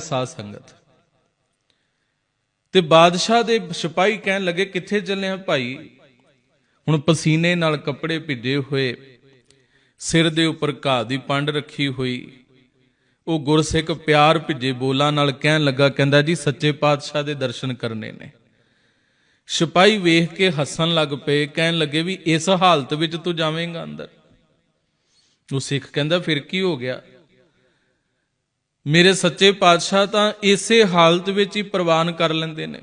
ਸਾਧ ਸੰਗਤ। ਤੇ ਬਾਦਸ਼ਾਹ ਦੇ ਸਿਪਾਹੀ ਕਹਿਣ ਲੱਗੇ, ਕਿੱਥੇ ਚੱਲੇ ਆ ਭਾਈ? ਹੁਣ ਪਸੀਨੇ ਨਾਲ ਕੱਪੜੇ ਭਿੱਜੇ ਹੋਏ, ਸਿਰ ਦੇ ਉੱਪਰ ਘਾਹ ਦੀ ਪੰਡ ਰੱਖੀ ਹੋਈ। ਉਹ ਗੁਰਸਿੱਖ ਪਿਆਰ ਭਿੱਜੇ ਬੋਲਾਂ ਨਾਲ ਕਹਿਣ ਲੱਗਾ, ਕਹਿੰਦਾ, ਜੀ, ਸੱਚੇ ਪਾਤਸ਼ਾਹ ਦੇ ਦਰਸ਼ਨ ਕਰਨੇ ਨੇ। ਸਿਪਾਹੀ ਵੇਖ ਕੇ ਹੱਸਣ ਲੱਗ ਪਏ, ਕਹਿਣ ਲੱਗੇ ਵੀ, ਇਸ ਹਾਲਤ ਵਿੱਚ ਤੂੰ ਜਾਵੇਂਗਾ ਅੰਦਰ? ਉਹ ਸਿੱਖ ਕਹਿੰਦਾ, ਫਿਰ ਕੀ ਹੋ ਗਿਆ? ਮੇਰੇ ਸੱਚੇ ਪਾਤਸ਼ਾਹ ਤਾਂ ਇਸੇ ਹਾਲਤ ਵਿੱਚ ਹੀ ਪ੍ਰਵਾਨ ਕਰ ਲੈਂਦੇ ਨੇ।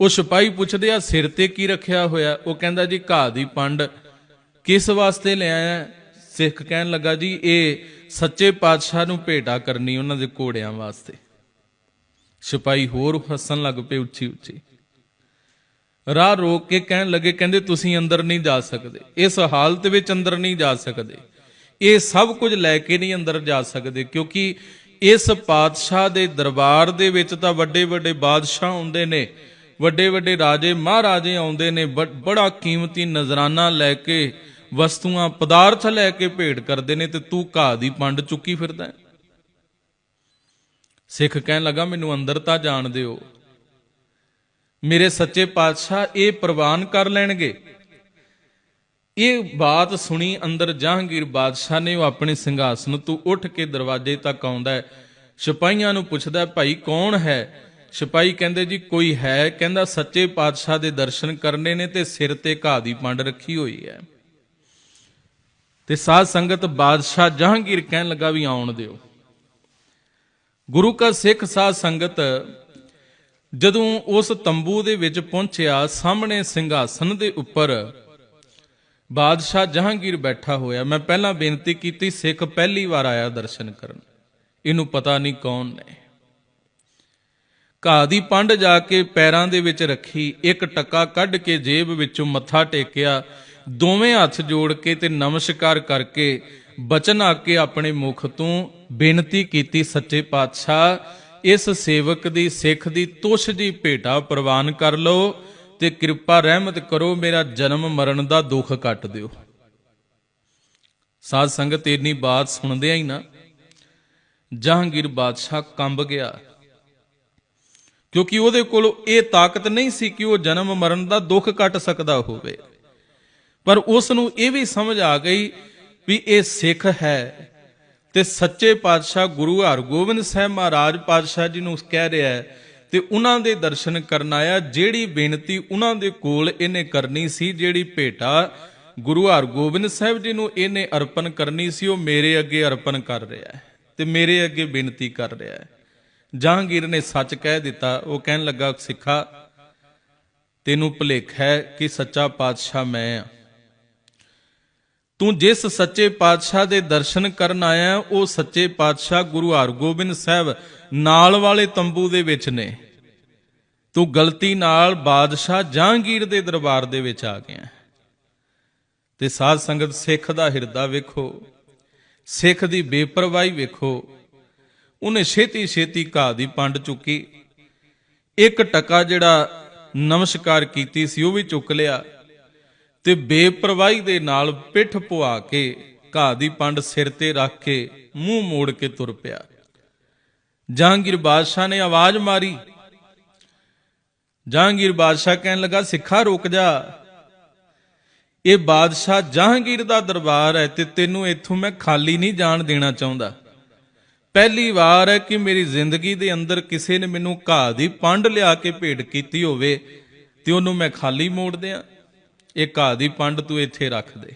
ਉਹ ਸਿਪਾਹੀ ਪੁੱਛਦੇ ਆ, ਸਿਰ ਤੇ ਕੀ ਰੱਖਿਆ ਹੋਇਆ? ਉਹ ਕਹਿੰਦਾ, ਜੀ, ਘਾਹ ਦੀ ਪੰਡ ਕਿਸ ਵਾਸਤੇ ਲਿਆਇਆ ਸਿੱਖ ਕਹਿਣ ਲੱਗਾ, ਜੀ, ਇਹ ਸੱਚੇ ਪਾਤਸ਼ਾਹ ਨੂੰ ਭੇਟਾ ਕਰਨੀ ਉਹਨਾਂ ਦੇ ਘੋੜਿਆਂ ਵਾਸਤੇ। ਸਿਪਾਹੀ ਹੋਰ ਹੱਸਣ ਲੱਗ ਪਏ ਉੱਚੀ ਉੱਚੀ। ਰਾਹ ਰੋਕ ਕੇ ਕਹਿਣ ਲੱਗੇ, ਕਹਿੰਦੇ, ਤੁਸੀਂ ਅੰਦਰ ਨਹੀਂ ਜਾ ਸਕਦੇ। ਇਸ ਹਾਲਤ ਵਿੱਚ ਅੰਦਰ ਨਹੀਂ ਜਾ ਸਕਦੇ। ਇਹ ਸਭ ਕੁਝ ਲੈ ਕੇ ਨਹੀਂ ਅੰਦਰ ਜਾ ਸਕਦੇ, ਕਿਉਂਕਿ ਇਸ ਪਾਤਸ਼ਾਹ ਦੇ ਦਰਬਾਰ ਦੇ ਵਿੱਚ ਤਾਂ ਵੱਡੇ ਵੱਡੇ ਬਾਦਸ਼ਾਹ ਆਉਂਦੇ ਨੇ, ਵੱਡੇ ਵੱਡੇ ਰਾਜੇ, ਮਹਾਰਾਜੇ ਆਉਂਦੇ ਨੇ, ਬ- ਬੜਾ ਕੀਮਤੀ ਨਜ਼ਰਾਨਾ ਲੈ ਕੇ, ਵਸਤੂਆਂ, ਪਦਾਰਥ ਲੈ ਕੇ ਭੇਟ ਕਰਦੇ ਨੇ ਤੇ ਤੂੰ ਘਾਹ ਦੀ ਪੰਡ ਚੁੱਕੀ ਫਿਰਦਾ ਹੈ। ਸਿੱਖ ਕਹਿਣ ਲੱਗਾ, ਮੈਨੂੰ ਅੰਦਰ ਤਾਂ ਜਾਣ ਦਿਓ ਮੇਰੇ ਸੱਚੇ ਪਾਤਸ਼ਾਹ ਇਹ ਪ੍ਰਵਾਨ ਕਰ ਲੈਣਗੇ ਇਹ ਬਾਤ ਸੁਣੀ ਅੰਦਰ ਜਹਾਂਗੀਰ ਬਾਦਸ਼ਾਹ ਨੇ, ਉਹ ਆਪਣੇ ਸਿੰਘਾਸਨ ਤੋਂ ਉੱਠ ਕੇ ਦਰਵਾਜ਼ੇ ਤੱਕ ਆਉਂਦਾ ਹੈ। ਸਿਪਾਹੀਆਂ ਨੂੰ ਪੁੱਛਦਾ ਭਾਈ, ਕੌਣ ਹੈ? ਸਿਪਾਹੀ ਕਹਿੰਦੇ, ਜੀ, ਕੋਈ ਹੈ? ਕਹਿੰਦਾ, ਸੱਚੇ ਪਾਤਸ਼ਾਹ ਦੇ ਦਰਸ਼ਨ ਕਰਨੇ ਨੇ ਤੇ ਸਿਰ ਤੇ ਘਾਹ ਦੀ ਪੰਡ ਰੱਖੀ ਹੋਈ ਹੈ। ਤੇ ਸਾਧ ਸੰਗਤ ਬਾਦਸ਼ਾਹ ਜਹਾਂਗੀਰ ਕਹਿਣ ਲੱਗਾ ਵੀ ਆਉਣ ਦਿਓ। ਗੁਰੂ ਕਾ ਸਿੱਖ ਸਾਧ ਸੰਗਤ, ਜਦੋਂ ਉਸ ਤੰਬੂ ਦੇ ਵਿੱਚ ਪਹੁੰਚਿਆ, ਸਾਹਮਣੇ ਸਿੰਘਾਸਨ ਦੇ ਉੱਪਰ ਬਾਦਸ਼ਾਹ ਜਹਾਂਗੀਰ ਬੈਠਾ ਹੋਇਆ। ਮੈਂ ਪਹਿਲਾਂ ਬੇਨਤੀ ਕੀਤੀ, ਸਿੱਖ ਪਹਿਲੀ ਵਾਰ ਆਇਆ ਦਰਸ਼ਨ ਕਰਨ। ਇਹਨੂੰ ਪਤਾ ਨਹੀਂ ਕੌਣ ਨੇ। ਘਾਹ ਦੀ ਪੰਡ ਜਾ ਕੇ ਪੈਰਾਂ ਦੇ ਵਿੱਚ ਰੱਖੀ, ਇੱਕ ਟੱਕਾ ਕੱਢ ਕੇ ਜੇਬ ਵਿੱਚੋਂ ਮੱਥਾ ਟੇਕਿਆ, ਦੋਵੇਂ ਹੱਥ ਜੋੜ ਕੇ ਤੇ ਨਮਸਕਾਰ ਕਰਕੇ ਬਚਨ ਆ ਕੇ ਆਪਣੇ ਮੁਖ ਤੋਂ ਬੇਨਤੀ ਕੀਤੀ, ਸੱਚੇ ਪਾਤਸ਼ਾਹ, ਇਸ ਸੇਵਕ ਦੀ, ਸਿੱਖ ਦੀ ਤੁਸ਼ ਜੀ ਭੇਟਾ ਪ੍ਰਵਾਨ ਕਰ ਲਓ ਤੇ ਕਿਰਪਾ ਰਹਿਮਤ ਕਰੋ, ਮੇਰਾ ਜਨਮ ਮਰਨ ਦਾ ਦੁੱਖ ਕੱਟ ਦਿਓ। ਸਾਧ ਸੰਗਤ ਇੰਨੀ ਬਾਤ ਸੁਣਦਿਆਂ ਹੀ ਨਾ, ਜਹਾਂਗੀਰ ਬਾਦਸ਼ਾਹ ਕੰਬ ਗਿਆ। ਕਿਉਂਕਿ ਉਹਦੇ ਕੋਲ ਇਹ ਤਾਕਤ ਨਹੀਂ ਸੀ ਕਿ ਉਹ ਜਨਮ ਮਰਨ ਦਾ ਦੁੱਖ ਕੱਟ ਸਕਦਾ ਹੋਵੇ। ਪਰ ਉਸ ਨੂੰ ਇਹ ਵੀ ਸਮਝ ਆ ਗਈ ਵੀ ਇਹ ਸਿੱਖ ਹੈ ਤੇ ਸੱਚੇ ਪਾਤਸ਼ਾਹ ਗੁਰੂ ਹਰਗੋਬਿੰਦ ਸਾਹਿਬ ਮਹਾਰਾਜ ਪਾਤਸ਼ਾਹ ਜੀ ਨੂੰ ਕਹਿ ਰਿਹਾ ਹੈ ਤੇ ਉਹਨਾਂ ਦੇ ਦਰਸ਼ਨ ਕਰਨ ਆਇਆ, ਜਿਹੜੀ ਬੇਨਤੀ ਉਹਨਾਂ ਦੇ ਕੋਲ ਇਹਨੇ ਕਰਨੀ ਸੀ, ਜਿਹੜੀ ਭੇਟਾ ਗੁਰੂ ਹਰਗੋਬਿੰਦ ਸਾਹਿਬ ਜੀ ਨੂੰ ਇਹਨੇ ਅਰਪਣ ਕਰਨੀ ਸੀ, ਉਹ ਮੇਰੇ ਅੱਗੇ ਅਰਪਣ ਕਰ ਰਿਹਾ ਹੈ ਤੇ ਮੇਰੇ ਅੱਗੇ ਬੇਨਤੀ ਕਰ ਰਿਹਾ ਹੈ। ਜਹਾਂਗੀਰ ਨੇ ਸੱਚ ਕਹਿ ਦਿੱਤਾ, ਉਹ ਕਹਿਣ ਲੱਗਾ, ਸਿੱਖਾ, ਤੈਨੂੰ ਭੁਲੇਖ ਹੈ ਕਿ ਸੱਚਾ ਪਾਤਸ਼ਾਹ ਮੈਂ ਆ ਤੂੰ ਜਿਸ ਸੱਚੇ ਪਾਤਸ਼ਾਹ ਦੇ ਦਰਸ਼ਨ ਕਰਨ ਆਇਆ, ਉਹ ਸੱਚੇ ਪਾਤਸ਼ਾਹ ਗੁਰੂ ਹਰਗੋਬਿੰਦ ਸਾਹਿਬ ਨਾਲ ਵਾਲੇ ਤੰਬੂ ਦੇ ਵਿੱਚ ਨੇ। ਤੂੰ ਗਲਤੀ ਨਾਲ ਬਾਦਸ਼ਾਹ ਜਹਾਂਗੀਰ ਦੇ ਦਰਬਾਰ ਦੇ ਵਿੱਚ ਆ ਗਿਆ ਤੇ ਸਾਧ ਸੰਗਤ ਸਿੱਖ ਦਾ ਹਿਰਦਾ ਵੇਖੋ, ਸਿੱਖ ਦੀ ਬੇਪਰਵਾਹੀ ਵੇਖੋ। ਉਹਨੇ ਛੇਤੀ ਛੇਤੀ ਘਾਹ ਦੀ ਪੰਡ ਚੁੱਕੀ। ਇੱਕ ਟਕਾ ਜਿਹੜਾ ਨਮਸਕਾਰ ਕੀਤੀ ਸੀ ਉਹ ਵੀ ਚੁੱਕ ਲਿਆ ਤੇ ਬੇਪਰਵਾਹੀ ਦੇ ਨਾਲ ਪਿੱਠ ਪੁਆ ਕੇ ਘਾਹ ਦੀ ਪੰਡ ਸਿਰ ਤੇ ਰੱਖ ਕੇ ਮੂੰਹ ਮੋੜ ਕੇ ਤੁਰ ਪਿਆ। ਜਹਾਂਗੀਰ ਬਾਦਸ਼ਾਹ ਨੇ ਆਵਾਜ਼ ਮਾਰੀ ਜਹਾਂਗੀਰ ਬਾਦਸ਼ਾਹ ਕਹਿਣ ਲੱਗਾ, ਸਿੱਖਾ ਰੁਕ ਜਾ। ਇਹ ਬਾਦਸ਼ਾਹ ਜਹਾਂਗੀਰ ਦਾ ਦਰਬਾਰ ਹੈ ਤੇ ਤੈਨੂੰ ਇੱਥੋਂ ਮੈਂ ਖਾਲੀ ਨਹੀਂ ਜਾਣ ਦੇਣਾ ਚਾਹੁੰਦਾ। ਪਹਿਲੀ ਵਾਰ ਹੈ ਕਿ ਮੇਰੀ ਜ਼ਿੰਦਗੀ ਦੇ ਅੰਦਰ ਕਿਸੇ ਨੇ ਮੈਨੂੰ ਘਾਹ ਦੀ ਪੰਡ ਲਿਆ ਕੇ ਭੇਟ ਕੀਤੀ ਹੋਵੇ ਤੇ ਉਹਨੂੰ ਮੈਂ ਖਾਲੀ ਮੋੜ ਦਿਆਂ। ਇਹ ਘਾਹ ਦੀ ਪੰਡ ਤੂੰ ਇੱਥੇ ਰੱਖ ਦੇ।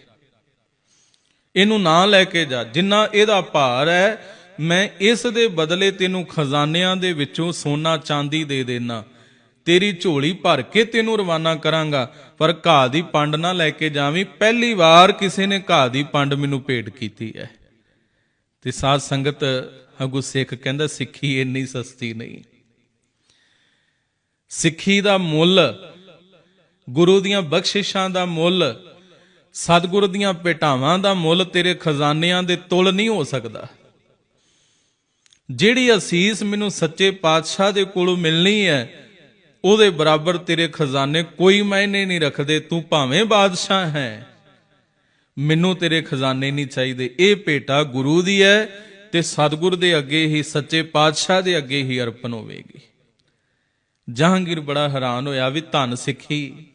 ਇਹਨੂੰ ਨਾ ਲੈ ਕੇ ਜਾ। ਜਿੰਨਾ ਇਹਦਾ ਭਾਰ ਹੈ, ਮੈਂ ਇਸ ਦੇ ਬਦਲੇ ਤੈਨੂੰ ਖਜ਼ਾਨਿਆਂ ਦੇ ਵਿੱਚੋਂ ਸੋਨਾ ਚਾਂਦੀ ਦੇ ਦੇਣਾ ਤੇਰੀ ਝੋਲੀ ਭਰ ਕੇ ਤੈਨੂੰ ਰਵਾਨਾ ਕਰਾਂਗਾ। ਪਰ ਘਾਹ ਦੀ ਪੰਡ ਨਾ ਲੈ ਕੇ ਜਾਵੀਂ। ਪਹਿਲੀ ਵਾਰ ਕਿਸੇ ਨੇ ਘਾਹ ਦੀ ਪੰਡ ਮੈਨੂੰ ਭੇਟ ਕੀਤੀ ਹੈ। ਤੇ ਸਾਧ ਸੰਗਤ ਅਗੂ ਸਿੱਖ ਕਹਿੰਦਾ, ਸਿੱਖੀ ਇੰਨੀ ਸਸਤੀ ਨਹੀਂ। ਸਿੱਖੀ ਦਾ ਮੁੱਲ, ਗੁਰੂ ਦੀਆਂ ਬਖਸ਼ਿਸ਼ਾਂ ਦਾ ਮੁੱਲ, ਸਤਿਗੁਰ ਦੀਆਂ ਪੇਟਾਵਾਂ ਦਾ ਮੁੱਲ ਤੇਰੇ ਖਜ਼ਾਨਿਆਂ ਦੇ ਤੁਲ ਨਹੀਂ ਹੋ ਸਕਦਾ। ਜਿਹੜੀ ਅਸੀਸ ਮੈਨੂੰ ਸੱਚੇ ਪਾਤਸ਼ਾਹ ਦੇ ਕੋਲੋਂ ਮਿਲਣੀ ਹੈ ਉਹਦੇ ਬਰਾਬਰ ਤੇਰੇ ਖਜ਼ਾਨੇ ਕੋਈ ਮਾਇਨੇ ਨਹੀਂ ਰੱਖਦੇ, ਤੂੰ ਭਾਵੇਂ ਬਾਦਸ਼ਾਹ ਹੈ। ਮੈਨੂੰ ਤੇਰੇ ਖਜ਼ਾਨੇ ਨਹੀਂ ਚਾਹੀਦੇ। ਇਹ ਭੇਟਾ ਗੁਰੂ ਦੀ ਹੈ ਤੇ ਸਤਿਗੁਰ ਦੇ ਅੱਗੇ ਹੀ, ਸੱਚੇ ਪਾਤਸ਼ਾਹ ਦੇ ਅੱਗੇ ਹੀ ਅਰਪਣ ਹੋਵੇਗੀ। ਜਹਾਂਗੀਰ ਬੜਾ ਹੈਰਾਨ ਹੋਇਆ ਵੀ ਧੰਨ ਸਿੱਖੀ।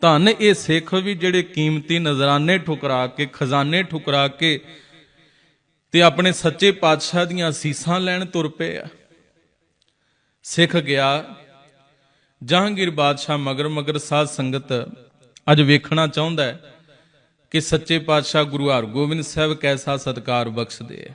ਧੰਨ ਇਹ ਸਿੱਖ ਵੀ ਜਿਹੜੇ ਕੀਮਤੀ ਨਜ਼ਰਾਨੇ ਠੁਕਰਾ ਕੇ, ਖਜ਼ਾਨੇ ਠੁਕਰਾ ਕੇ ਤੇ ਆਪਣੇ ਸੱਚੇ ਪਾਤਸ਼ਾਹ ਦੀਆਂ ਅਸੀਸਾਂ ਲੈਣ ਤੁਰ ਪਏ ਆ। ਸਿੱਖ ਗਿਆ ਜਹਾਂਗੀਰ ਬਾਦਸ਼ਾਹ ਮਗਰ ਮਗਰ ਸਾਧ ਸੰਗਤ ਅੱਜ ਵੇਖਣਾ ਚਾਹੁੰਦਾ ਹੈ ਕਿ ਸੱਚੇ ਪਾਤਸ਼ਾਹ ਗੁਰੂ ਹਰਗੋਬਿੰਦ ਸਾਹਿਬ ਕੈਸਾ ਸਤਕਾਰ ਬਖਸ਼ਦੇ ਹੈ।